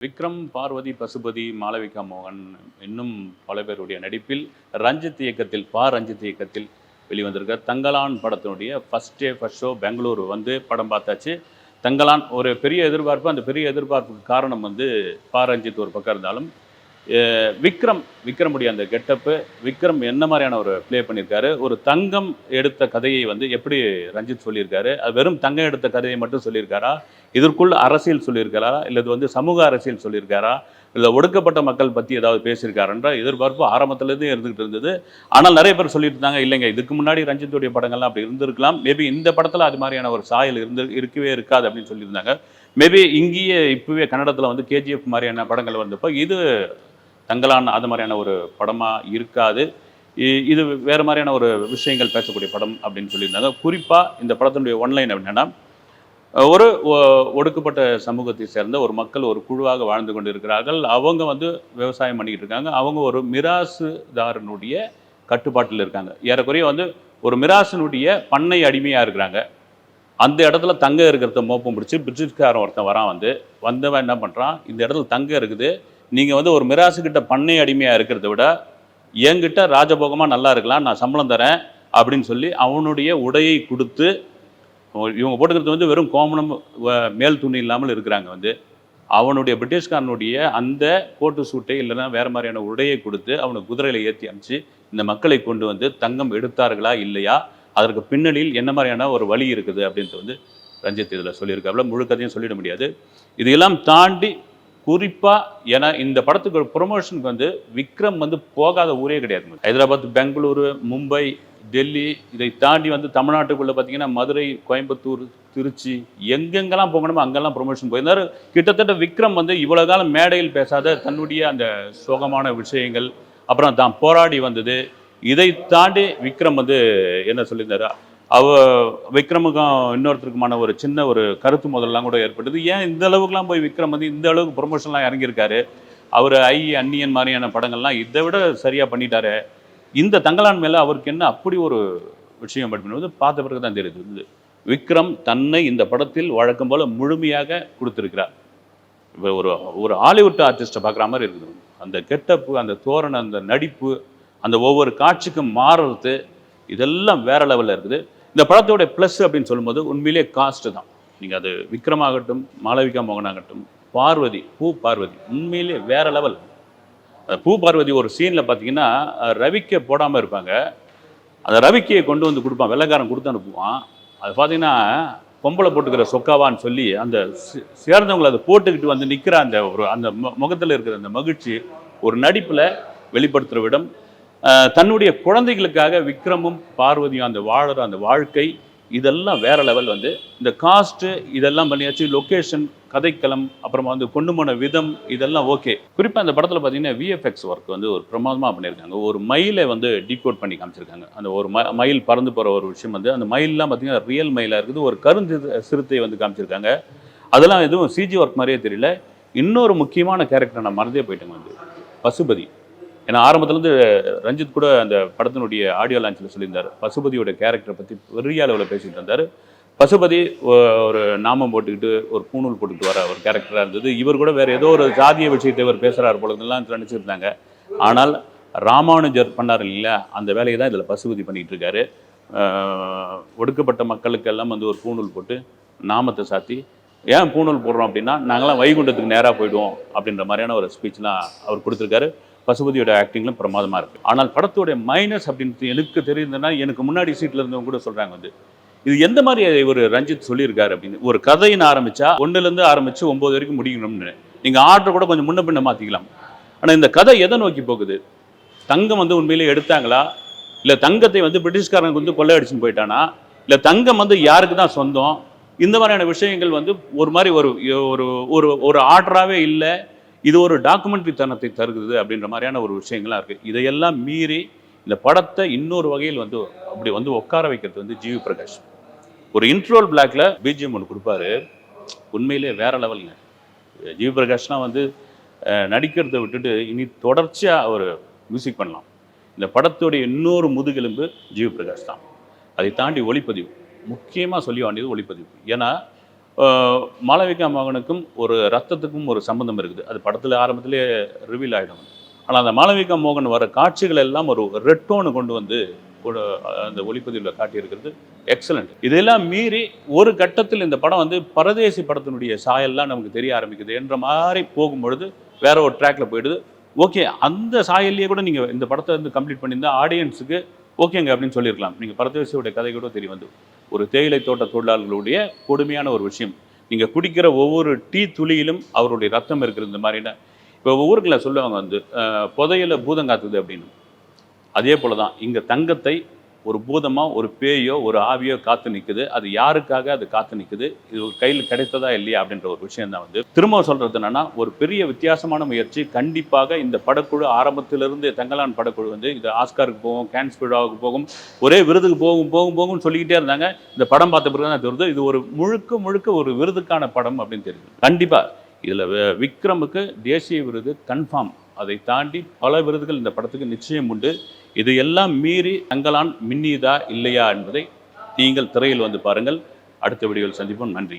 விக்ரம் பார்வதி பசுபதி மாளவிகா மோகன் இன்னும் பல பேருடைய நடிப்பில் ரஞ்சித் இயக்கத்தில் பா. ரஞ்சித் இயக்கத்தில் வெளிவந்திருக்க தங்கலான் படத்தினுடைய first day first show Bangalore வந்து படம் பார்த்தாச்சு. தங்கலான் ஒரு பெரிய எதிர்பார்ப்பு அந்த பெரிய எதிர்பார்ப்புக்கு காரணம் வந்து பா. ரஞ்சித் ஒரு பக்கம் இருந்தாலும் விக்ரம் விக்ரமுடைய அந்த கெட்டப்பு விக்ரம் என்ன மாதிரியான ஒரு ப்ளே பண்ணியிருக்காரு ஒரு தங்கம் எடுத்த கதையை வந்து எப்படி ரஞ்சித் சொல்லியிருக்காரு? அது வெறும் தங்கம் எடுத்த கதையை மட்டும் சொல்லியிருக்காரா? இதற்குள் அரசியல் சொல்லியிருக்காரா? இல்லை இது வந்து சமூக அரசியல் சொல்லியிருக்காரா? இல்லை ஒடுக்கப்பட்ட மக்கள் பற்றி ஏதாவது பேசியிருக்காருன்ற? எதிர்பார்ப்பு ஆரம்பத்துலேருந்து இருந்துகிட்டு இருந்தது. ஆனால் நிறைய பேர் சொல்லிட்டு இருந்தாங்க இல்லைங்க இதுக்கு முன்னாடி ரஞ்சித்துடைய படங்கள்லாம் அப்படி இருந்திருக்கலாம். மேபி இந்த படத்தில் அது மாதிரியான ஒரு சாயல் இருந்து இருக்கவே இருக்காது அப்படின்னு சொல்லியிருந்தாங்க. மேபி இங்கேயே இப்போவே கன்னடத்தில் வந்து கேஜிஎஃப் மாதிரியான படங்கள் வந்தப்போ இது தங்கலான் அது மாதிரியான ஒரு படமாக இருக்காது. இ- இது வேறு மாதிரியான ஒரு விஷயங்கள் பேசக்கூடிய படம் அப்படின்னு சொல்லியிருந்தாங்க. குறிப்பாக இந்த படத்தினுடைய ஒன்லைன் என்னென்னா ஒரு ஒ- ஒடுக்கப்பட்ட சமூகத்தை சேர்ந்த ஒரு மக்கள் ஒரு குழுவாக வாழ்ந்து கொண்டு இருக்கிறார்கள் அவங்க வந்து விவசாயம் பண்ணிக்கிட்டு இருக்காங்க. அவங்க ஒரு மிராசுதாரனுடைய கட்டுப்பாட்டில் இருக்காங்க. ஏறக்குறைய வந்து ஒரு மிராசனுடைய பண்ணை அடிமையாக இருக்கிறாங்க. அந்த இடத்துல தங்க இருக்கிறத மோப்பம் பிடிச்சி பிரிட்டிஷ்காரன் ஒருத்தன் வரான் வந்து. வந்தவன் என்ன பண்ணுறான் இந்த இடத்துல தங்க இருக்குது. நீங்கள் வந்து ஒரு மிராசுக்கிட்ட பண்ணை அடிமையாக இருக்கிறத விட என்கிட்ட ராஜபோகமாக நல்லா இருக்கலாம் நான் சம்பளம் தரேன் அப்படின்னு சொல்லி அவனுடைய உடையை கொடுத்து இவங்க போட்டுக்கிறது வந்து வெறும் கோமணம் மேல் துணி இல்லாமல் இருக்கிறாங்க வந்து. அவனுடைய பிரிட்டிஷ்காரனுடைய அந்த கோட்டு சூட்டை இல்லைன்னா வேறு மாதிரியான உடையை கொடுத்து அவனை குதிரையில் ஏற்றி அனுப்பிச்சு இந்த மக்களை கொண்டு வந்து தங்கம் எடுத்தார்களா இல்லையா? அதற்கு பின்னணியில் என்ன மாதிரியான ஒரு வழி இருக்குது அப்படின்ட்டு வந்து ரஞ்சித் இதில் சொல்லியிருக்காப்புல. முழுக்கதையும் சொல்லிட முடியாது. இதையெல்லாம் தாண்டி குறிப்பாக ஏன்னா இந்த படத்துக்கு ப்ரொமோஷனுக்கு வந்து விக்ரம் வந்து போகாத ஊரே கிடையாது. ஹைதராபாத் பெங்களூரு மும்பை டெல்லி இதை தாண்டி வந்து தமிழ்நாட்டுக்குள்ளே பார்த்தீங்கன்னா மதுரை கோயம்புத்தூர் திருச்சி எங்கெங்கெல்லாம் போகணுமோ அங்கெல்லாம் ப்ரொமோஷன் போயிருந்தார் கிட்டத்தட்ட விக்ரம் வந்து இவ்வளோ காலம் மேடையில் பேசாத தன்னுடைய அந்த சோகமான விஷயங்கள் அப்புறம் தான் போராடி வந்தது. இதை தாண்டி விக்ரம் வந்து என்ன சொல்லியிருந்தாரு? அவ விக்ரமுக்கும் இன்னொருத்தருக்குமான ஒரு சின்ன ஒரு கருத்து முதல்லாம் கூட ஏற்பட்டது. ஏன் இந்த அளவுக்குலாம் போய் விக்ரம் வந்து இந்த அளவுக்கு ப்ரொமோஷன்லாம் இறங்கியிருக்காரு? அவர் ஐ அந்நியன் மாதிரியான படங்கள்லாம் இதை விட சரியாக பண்ணிட்டாரு. இந்த தங்கலான் மேலே அவருக்கு என்ன அப்படி ஒரு விஷயம் அப்படின்றது பார்த்த பிறகு தான் தெரியுது. விக்ரம் தன்னை இந்த படத்தில் வழக்கம் போல முழுமையாக கொடுத்துருக்கிறார். இப்போ ஒரு ஒரு ஹாலிவுட் ஆர்டிஸ்ட்டை பார்க்குற மாதிரி இருக்குது. அந்த கெட்டப்பு அந்த தோரணை அந்த நடிப்பு அந்த ஒவ்வொரு காட்சிக்கும் மாறுறது இதெல்லாம் வேற லெவலில் இருக்குது. இந்த படத்தோட ப்ளஸ் அப்படின்னு சொல்லும்போது உண்மையிலேயே காஸ்ட்டு தான். நீங்கள் அது விக்ரமாகட்டும் மாளவிகா மோகனாகட்டும் பார்வதி பூ பார்வதி உண்மையிலேயே வேற லெவல் அந்த பூ பார்வதி ஒரு சீனில் பார்த்தீங்கன்னா ரவிக்கை போடாமல் இருப்பாங்க. அந்த ரவிக்கையை கொண்டு வந்து கொடுப்பான். வெள்ளைக்காரன் கொடுத்து அனுப்புவான். அது பார்த்தீங்கன்னா பொம்பளை போட்டுக்கிற சொக்காவான்னு சொல்லி அந்த சே- சேர்ந்தவங்களை அதை போட்டுக்கிட்டு வந்து நிற்கிற அந்த ஒரு அந்த முகத்தில் இருக்கிற அந்த மகிழ்ச்சி ஒரு நடிப்பில் வெளிப்படுத்துகிற விடம் தன்னுடைய குழந்தைகளுக்காக விக்ரமும் பார்வதியும் அந்த வாழுற அந்த வாழ்க்கை இதெல்லாம் வேற லெவல் வந்து இந்த காஸ்ட்டு இதெல்லாம் பண்ணியாச்சு லொக்கேஷன் கதைக்களம் அப்புறமா வந்து கொண்டு போன விதம் இதெல்லாம் ஓகே குறிப்பாக அந்த படத்தில் பார்த்தீங்கன்னா விஎஃப்எக்ஸ் ஒர்க் வந்து ஒரு பிரமாதமாக பண்ணியிருக்காங்க. ஒரு மயிலை வந்து டிகோட் பண்ணி காமிச்சிருக்காங்க. அந்த ஒரு ம மயில் பறந்து போகிற ஒரு விஷயம் வந்து அந்த மயிலெலாம் பார்த்தீங்கன்னா ரியல் மயிலாக இருக்குது. ஒரு கருந்து சிறுத்தை வந்து காமிச்சிருக்காங்க. அதெல்லாம் எதுவும் சிஜி ஒர்க் மாதிரியே தெரியல. இன்னொரு முக்கியமான கேரக்டர் நான் மறந்தே போயிட்டேங்க வந்து. பசுபதி. ஏன்னா ஆரம்பத்துலேருந்து ரஞ்சித் கூட அந்த படத்தினுடைய ஆடியோ லான்ச்சில் சொல்லியிருந்தார். பசுபதியோட கேரக்டரை பற்றி பெரிய அளவில் பேசிகிட்டு இருந்தார். பசுபதி ஒரு நாமம் போட்டுக்கிட்டு ஒரு பூணூல் போட்டுக்கிட்டு வர ஒரு கேரக்டராக இருந்தது. இவர் கூட வேறு ஏதோ ஒரு ஜாதிய விஷயத்தை இவர் பேசுகிறார் போலலாம் நினச்சிருந்தாங்க. ஆனால் ராமானுஜர் பண்ணார் இல்லையா அந்த வேலையை தான் இதில் பசுபதி பண்ணிகிட்டு இருக்காரு. ஒடுக்கப்பட்ட மக்களுக்கெல்லாம் வந்து ஒரு பூணூல் போட்டு நாமத்தை சாத்தி ஏன் பூணூல் போடுறோம் அப்படின்னா நாங்களாம் வைகுண்டத்துக்கு நேராக போயிடுவோம் அப்படின்ற மாதிரியான ஒரு ஸ்பீச்லாம் அவர் கொடுத்துருக்காரு. பசுபதியோட ஆக்டிங்லாம் பிரமாதமாக இருக்குது ஆனால் படத்தோட மைனஸ் அப்படின்னு எனக்கு தெரியுதுன்னா எனக்கு முன்னாடி சீட்டில் இருந்தவங்க கூட சொல்கிறாங்க வந்து இது எந்த மாதிரி ஒரு ரஞ்சித் சொல்லியிருக்காரு அப்படின்னு. ஒரு கதையின் ஆரம்பித்தா ஒன்றுலேருந்து ஆரம்பித்து ஒம்பது வரைக்கும் முடிக்கணும்னு. நீங்கள் ஆர்டர் கூட கொஞ்சம் முன்ன பின்ன மாற்றிக்கலாம் ஆனால் இந்த கதை எதை நோக்கி போகுது? தங்கம் வந்து உண்மையிலே எடுத்தாங்களா? இல்லை தங்கத்தை வந்து பிரிட்டிஷ்காரங்களுக்கு வந்து கொள்ளையடிச்சுன்னு போயிட்டானா? இல்லை தங்கம் வந்து யாருக்கு தான் சொந்தம்? இந்த மாதிரியான விஷயங்கள் வந்து ஒரு மாதிரி ஒரு ஒரு ஒரு ஒரு ஆர்டராகவே இல்லை. இது ஒரு டாக்குமெண்ட்ரி தனத்தை தருகிறது அப்படின்ற மாதிரியான ஒரு விஷயங்கள்லாம் இருக்குது இதையெல்லாம் மீறி இந்த படத்தை இன்னொரு வகையில் வந்து அப்படி வந்து உட்கார வைக்கிறது வந்து ஜிவி பிரகாஷ். ஒரு இன்ட்ரோல் பிளாக்ல பிஜிஎம் ஒன்று கொடுப்பாரு. உண்மையிலே வேற லெவலுங்க ஜிவி பிரகாஷ்லாம் வந்து நடிக்கிறத நடிக்கிறதை விட்டுட்டு இனி தொடர்ச்சியாக அவர் மியூசிக் பண்ணலாம். இந்த படத்துடைய இன்னொரு முதுகெலும்பு ஜிவி பிரகாஷ் தான். அதை தாண்டி ஒளிப்பதிவு. முக்கியமாக சொல்லி வேண்டியது ஒளிப்பதிவு. ஏன்னா மாளவிகா மோகனுக்கும் ஒரு ரத்தத்துக்கும் ஒரு சம்பந்தம் இருக்குது. அது படத்தில் ஆரம்பத்திலே ரிவீல் ஆகிடும் ஆனால் அந்த மாளவிகா மோகன் வர காட்சிகள் எல்லாம் ஒரு ரெட் டோனு கொண்டு வந்து அந்த ஒளிப்பதிவில் காட்டியிருக்கிறது. எக்ஸலண்ட் இதெல்லாம் மீறி ஒரு கட்டத்தில் இந்த படம் வந்து பரதேசி படத்தினுடைய சாயல்லாம் நமக்கு தெரிய ஆரம்பிக்குது என்ற மாதிரி போகும்பொழுது வேற ஒரு ட்ராக்ல போயிடுது. ஓகே அந்த சாயல்லையே கூட நீங்கள் இந்த படத்தை வந்து கம்ப்ளீட் பண்ணியிருந்தா ஆடியன்ஸுக்கு ஓகேங்க அப்படின்னு சொல்லியிருக்கலாம். நீங்கள் பரதேசியோடைய கதை கூட தெரிய வந்து ஒரு தேயிலை தோட்ட தொழிலாளர்களுடைய கொடுமையான ஒரு விஷயம். நீங்கள் குடிக்கிற ஒவ்வொரு டீ துளியிலும் அவருடைய ரத்தம் இருக்கிறது இந்த மாதிரினா இப்போ ஊருக்குள்ள சொல்லுவாங்க வந்து புதையில பூதம் காத்துது அப்படின்னு. அதே போல தான் இங்கே தங்கத்தை ஒரு பூதமாக ஒரு பேயோ ஒரு ஆவியோ காத்து நிற்குது அது யாருக்காக அது காத்து நிற்குது இது ஒரு கையில் கிடைத்ததா இல்லையா அப்படின்ற ஒரு விஷயம் தான் வந்து. திரும்ப சொல்றது என்னன்னா ஒரு பெரிய வித்தியாசமான முயற்சி. கண்டிப்பாக இந்த படக்குழு ஆரம்பத்திலிருந்து தங்கலான் படக்குழு வந்து இது ஆஸ்காருக்கு போகும் கேன்ஸ் விழாவுக்கு போகும் ஒரே விருதுக்கு போகும் போகும் போகும்னு சொல்லிக்கிட்டே இருந்தாங்க. இந்த படம் பார்த்த பிறகு தான் தெரியுது இது ஒரு முழுக்க முழுக்க ஒரு விருதுக்கான படம் அப்படின்னு தெரியுது. கண்டிப்பா இதுல விக்ரமுக்கு தேசிய விருது கன்ஃபார்ம். அதை தாண்டி பல விருதுகள் இந்த படத்துக்கு நிச்சயம் உண்டு. இதையெல்லாம் மீறி தங்களான் மின்னியதா இல்லையா என்பதை நீங்கள் திரையில் வந்து பாருங்கள். அடுத்த வீடியோவில் சந்திப்போம். நன்றி.